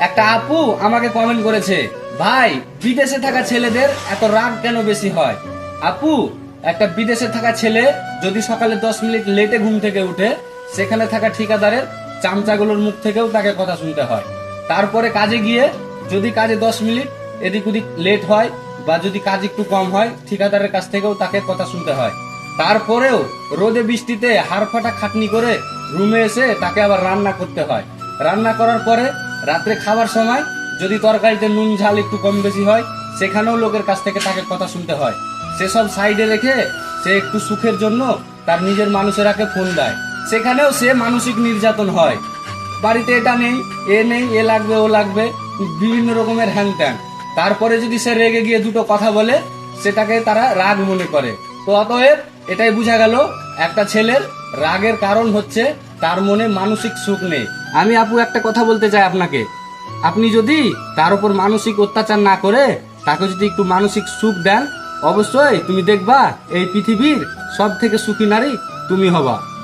একটা আপু আমাকে কমেন্ট করেছে, ভাই, বিদেশে থাকা ছেলেদের এত রাগ কেন বেশি হয়? আপু, একটা বিদেশে থাকা ছেলে যদি সকালে দশ মিনিট লেটে ঘুম থেকে উঠে, সেখানে থাকা ঠিকাদারের চামচাগুলোর মুখ থেকেও তাকে কথা শুনতে হয়। তারপরে কাজে গিয়ে যদি কাজে দশ মিনিট এদিক ওদিক লেট হয় বা যদি কাজ একটু কম হয়, ঠিকাদারের কাছ থেকেও তাকে কথা শুনতে হয়। তারপরেও রোদে বৃষ্টিতে হাড় ফাটা খাটনি করে রুমে এসে তাকে আবার রান্না করতে হয়। রান্না করার পরে রাত্রে খাবার সময় যদি তরকারিতে নুন, ঝাল একটু কম বেশি হয়, সেখানেও লোকের কাছ থেকে তাকে কথা শুনতে হয়। সেসব সাইডে রেখে সে একটু সুখের জন্য তার নিজের মানুষেরাকে ফোন দেয়। সেখানেও সে মানসিক নির্যাতন হয়। বাড়িতে এটা নেই, এ নেই, এ লাগবে, ও লাগবে, বিভিন্ন রকমের হ্যাং ট্যাং তারপরে যদি সে রেগে গিয়ে দুটো কথা বলে, সেটাকে তারা রাগ মনে করে। তো অতএব এটাই বোঝা গেল, একটা ছেলের রাগের কারণ হচ্ছে তার মনে মানসিক সুখ নেই। আমি আপু একটা কথা বলতে চাই আপনাকে। আপনি যদি তার উপর মানসিক অত্যাচার না করে তাকে যদি একটু মানসিক সুখ দেন, অবশ্যই তুমি দেখবা এই পৃথিবীর সব থেকে সুখী নারী তুমি হবা।